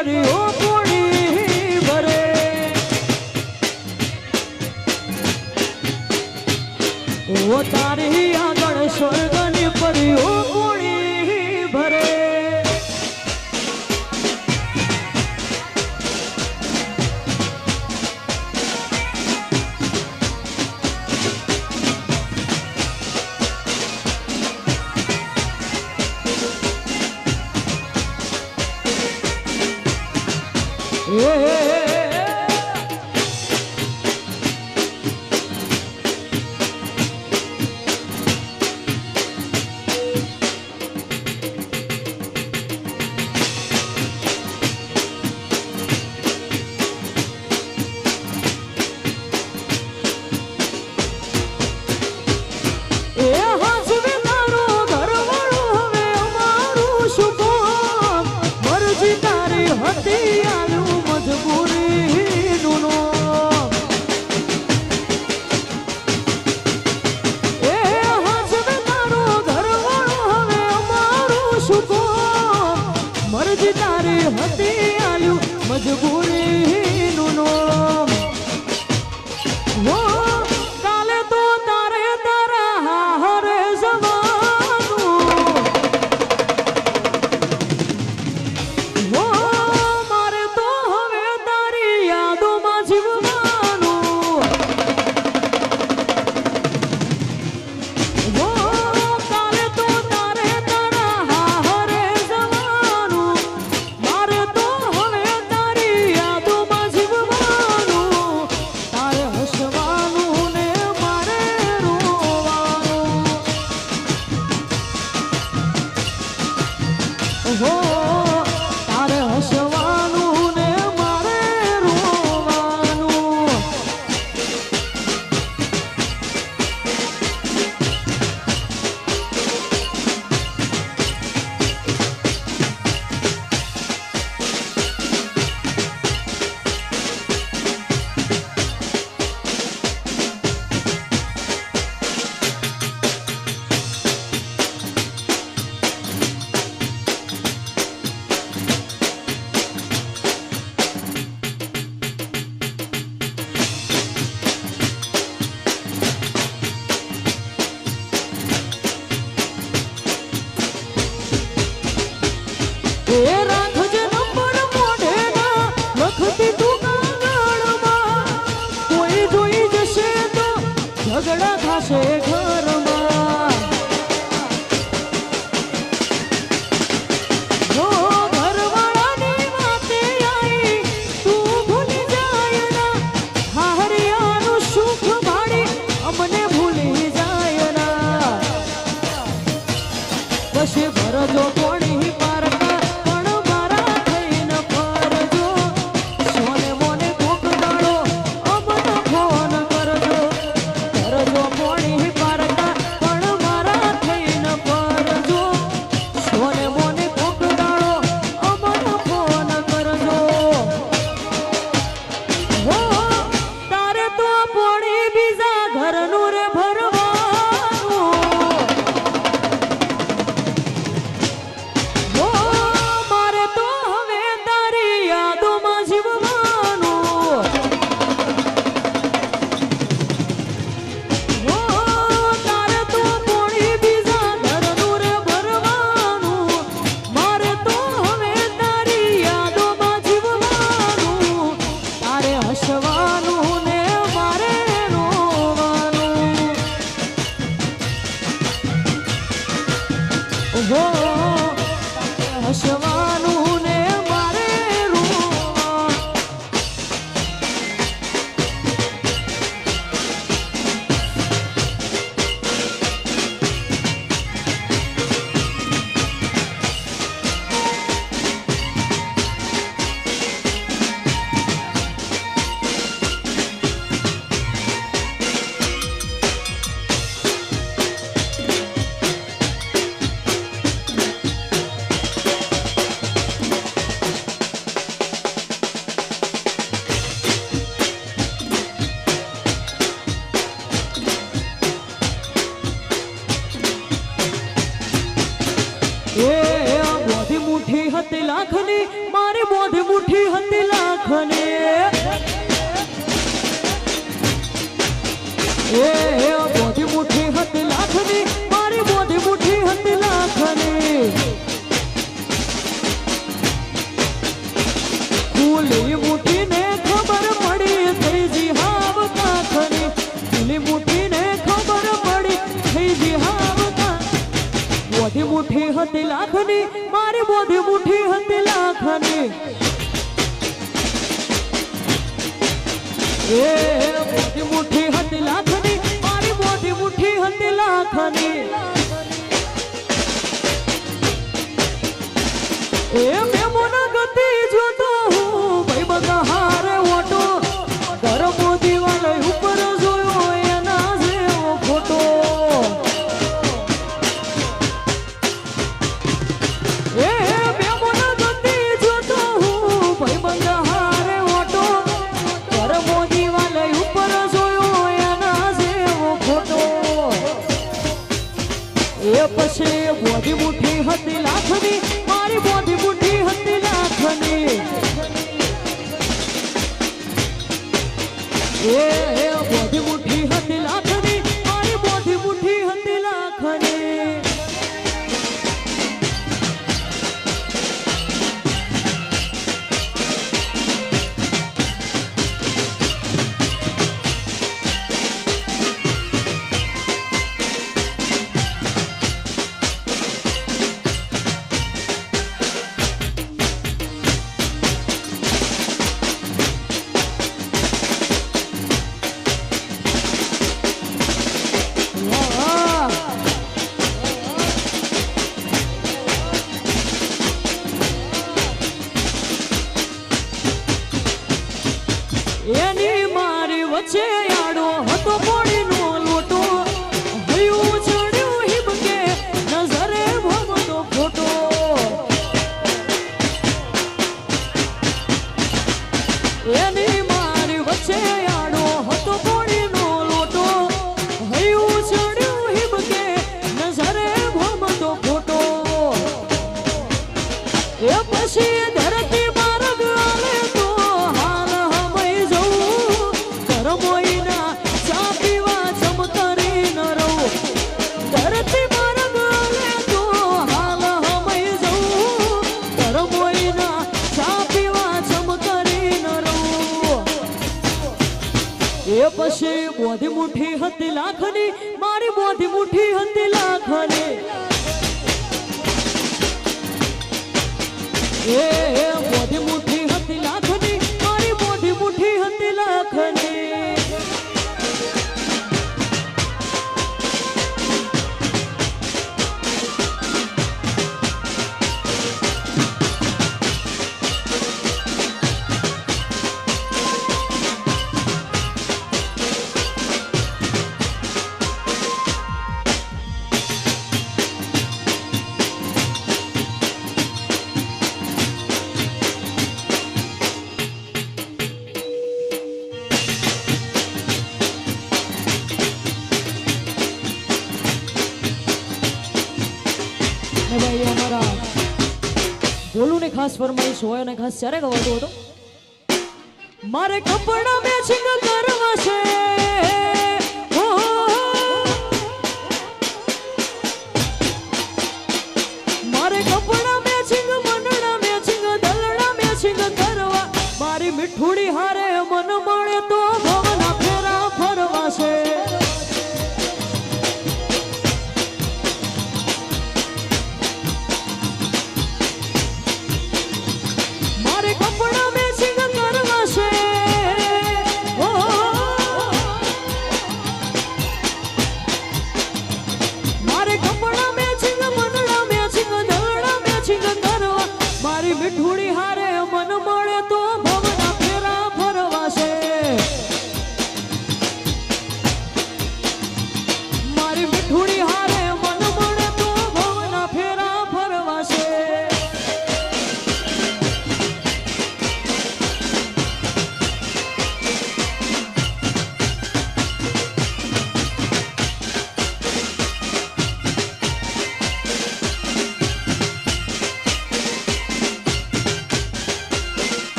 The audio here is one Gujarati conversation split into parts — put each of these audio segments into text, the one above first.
સ્વર્ગની મોધી મુઠ્ઠી હતી લાખની, મારી મોધી મુઠ્ઠી હતી લાખની. એ મોધી મુઠ્ઠી હતી લાખની, મારી મોધી મુઠ્ઠી હતી લાખની. એ મેં મોના ગતિ જો મુઠ્ઠી હતી લાખની મારી મોઢી મુઠ્ઠી હતી લાખની. એ એની મારી વચ્ચે આડો હતો પછી મોધી મુઠી હતી લાખની મારી મોધી મુઠ્ઠી હતી લાખની. એ મોધી મુઠી ખાસ ફરમાઈશ હોય અને ખાસ ક્યારે ગવાતો હતો મારે કપડા મેચિંગ કરવા છે.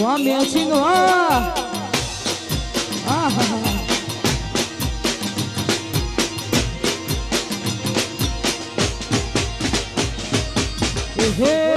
વાહ મેસિંગ વાહ આહા હે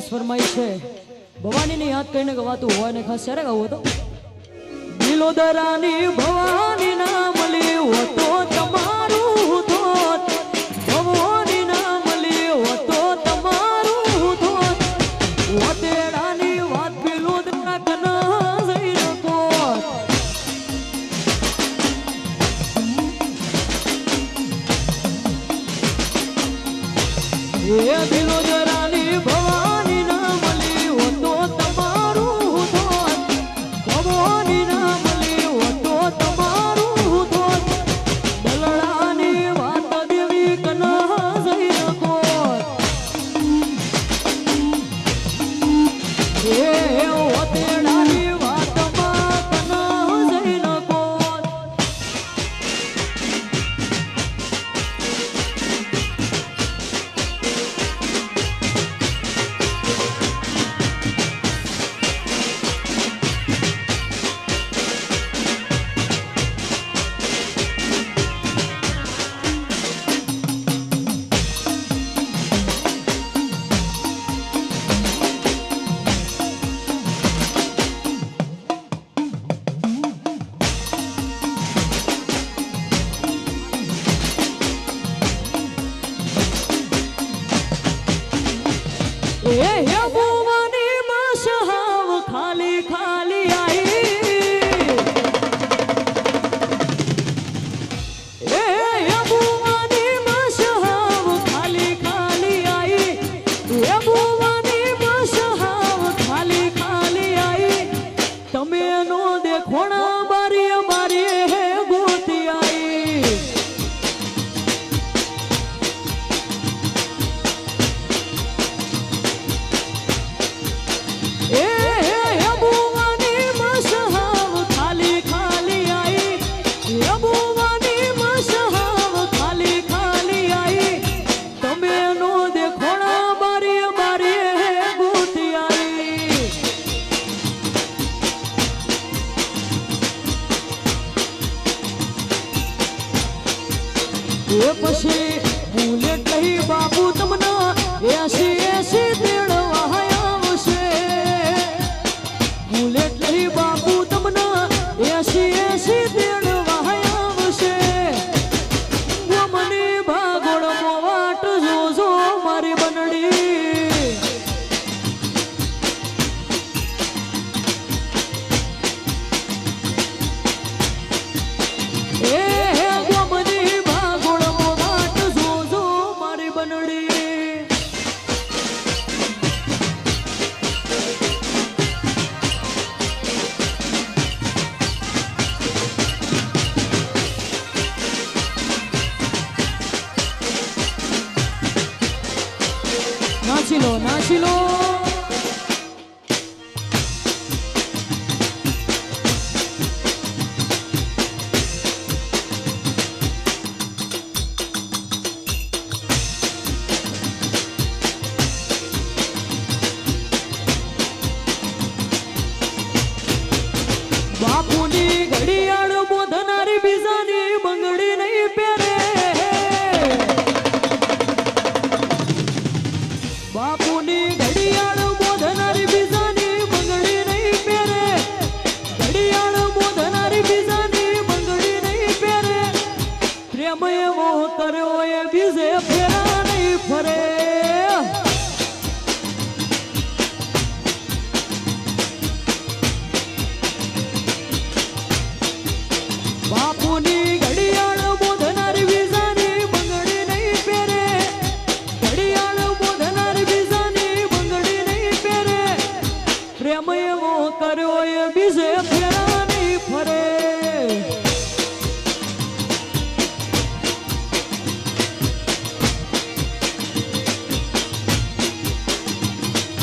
ખાસ ફરમાઈશ છે. ભવાનીને યાદ કહીને ગવાતું હોય ને ખાસ ક્યારે ગાવું હતો? દિલોદરાની ભવાની નામ લેવો તો તમારું Oh.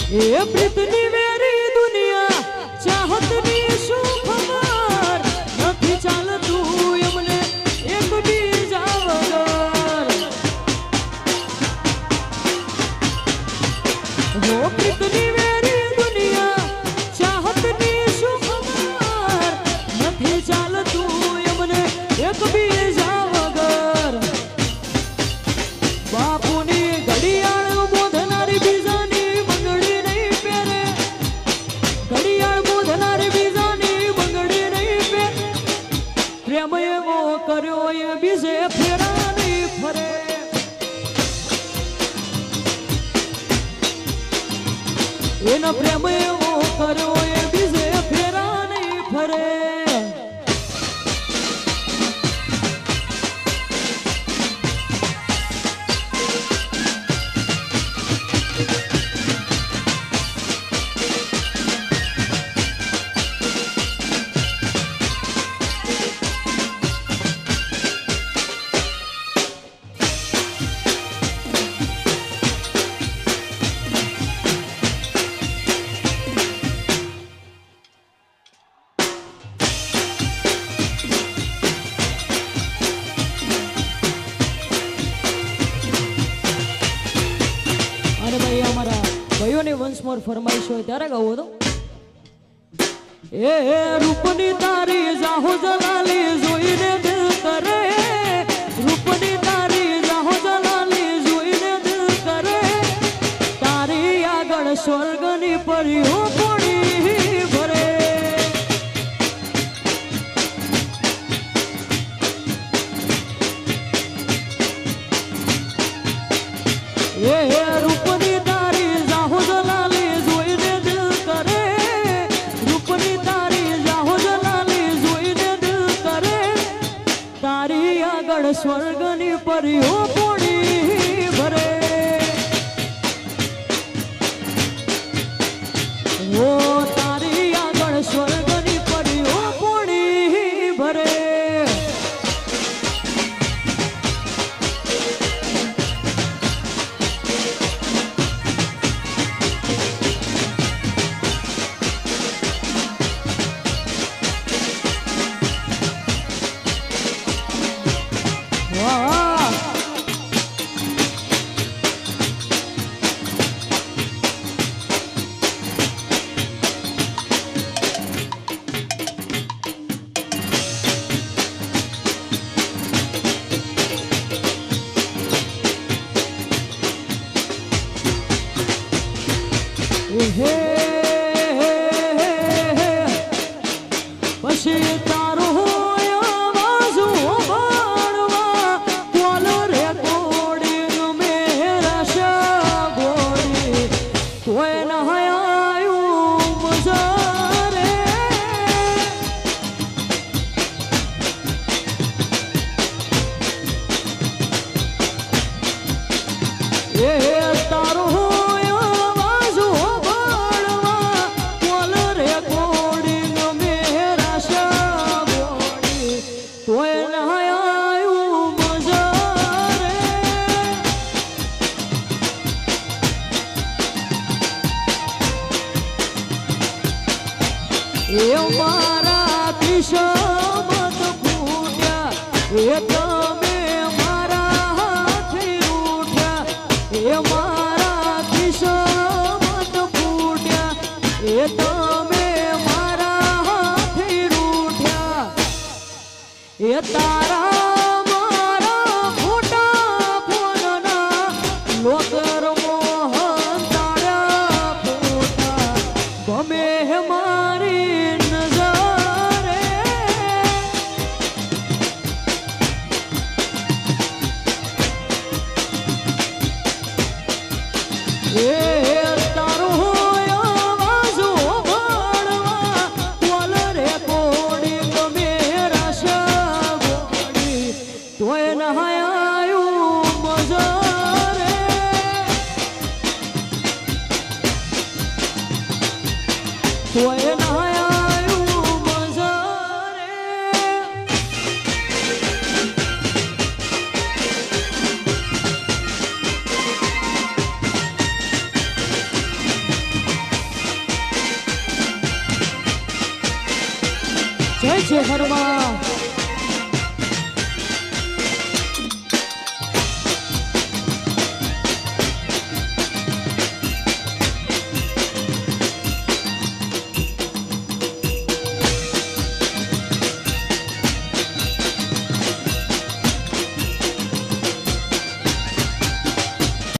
એ પ્રીતની વેળ એનો પ્રેમ એવો કરવો એ બીજે ફેરા નહીં ફરે. ફરમાઈશ હોય ત્યારે ગાવું તો. એ રૂપની તારી જાહો જલા એ મારા કિશોર મન ફૂટ્યા. એ તમે મારા હાથી રૂઠ્યા એ તારા Well,